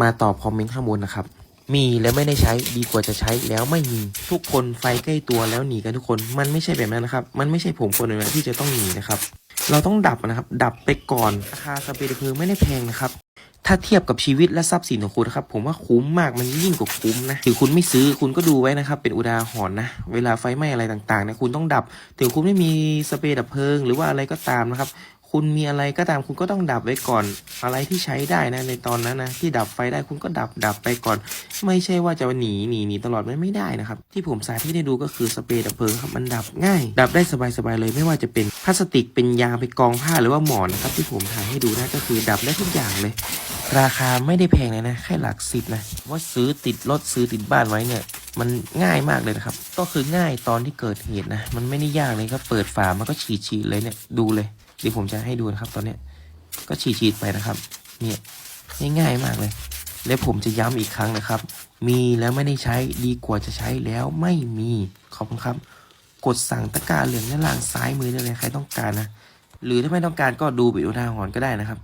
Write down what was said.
มาตอบคอมเมนต์ข้างบนนะครับ มีแล้วไม่ได้ใช้ดีกว่าจะใช้แล้วไม่มีทุกคนไฟใกล้ตัวแล้วหนีกันทุกคน มันไม่ใช่แบบนั้นนะครับ มันไม่ใช่ผมคนหนึ่งนะที่จะต้องหนีนะครับ เราต้องดับนะครับ ดับไปก่อนราคาสเปรย์ดับเพลิงไม่ได้แพงนะครับถ้าเทียบกับชีวิตและทรัพย์สินของคุณนะครับ ผมว่าคุ้มมากมันยิ่งกว่าคุ้มนะถึงคุณไม่ซื้อคุณก็ดูไว้นะครับ เป็นอุทาหรณ์นะ เวลาไฟไหม้อะไรต่างๆนี่ยคุณต้องดับถึงคุณไม่มีสเปรย์ดับเพลิง หรือว่าอะไรก็ตามนะครับ คุณมีอะไรก็ตามคุณก็ต้องดับไว้ก่อน อะไรที่ใช้ได้นะในตอนนั้นนะที่ดับไฟได้คุณก็ดับดับไปก่อน ไม่ใช่ว่าจะหนีหนีหนีตลอดมันไม่ได้นะครับ ที่ผมสาธิตให้ดูก็คือสเปรย์ดับเพลิงครับมันดับง่าย ดับได้สบายๆเลย ไม่ว่าจะเป็นพลาสติกเป็นยางเป็นกองผ้าหรือว่าหมอนนะครับที่ผมถ่ายให้ดูนะก็คือดับได้ทุกอย่างเลย ราคาไม่ได้แพงเลยนะแค่หลักสิบนะว่าซื้อติดรถซื้อติดบ้านไว้เนี่ยมันง่ายมากเลยนะครับ ก็คือง่ายตอนที่เกิดเหตุนะ มันไม่ได้ยากเลยก็เปิดฝามันก็ฉีดฉีดเลยเนี่ย ดูเลย เดี๋ยวผมจะให้ดูนะครับ ตอนนี้ก็ฉีดๆไปนะครับ เนี่ยง่ายๆมากเลย และผมจะย้ำอีกครั้งนะครับ มีแล้วไม่ได้ใช้ดีกว่าจะใช้แล้วไม่มีขอบคุณครับ กดสั่งตะกร้าเหลืองด้านล่างซ้ายมือได้เลยใครต้องการนะหรือถ้าไม่ต้องการก็ดูบิดอุทาหรณ์ก็ได้นะครับ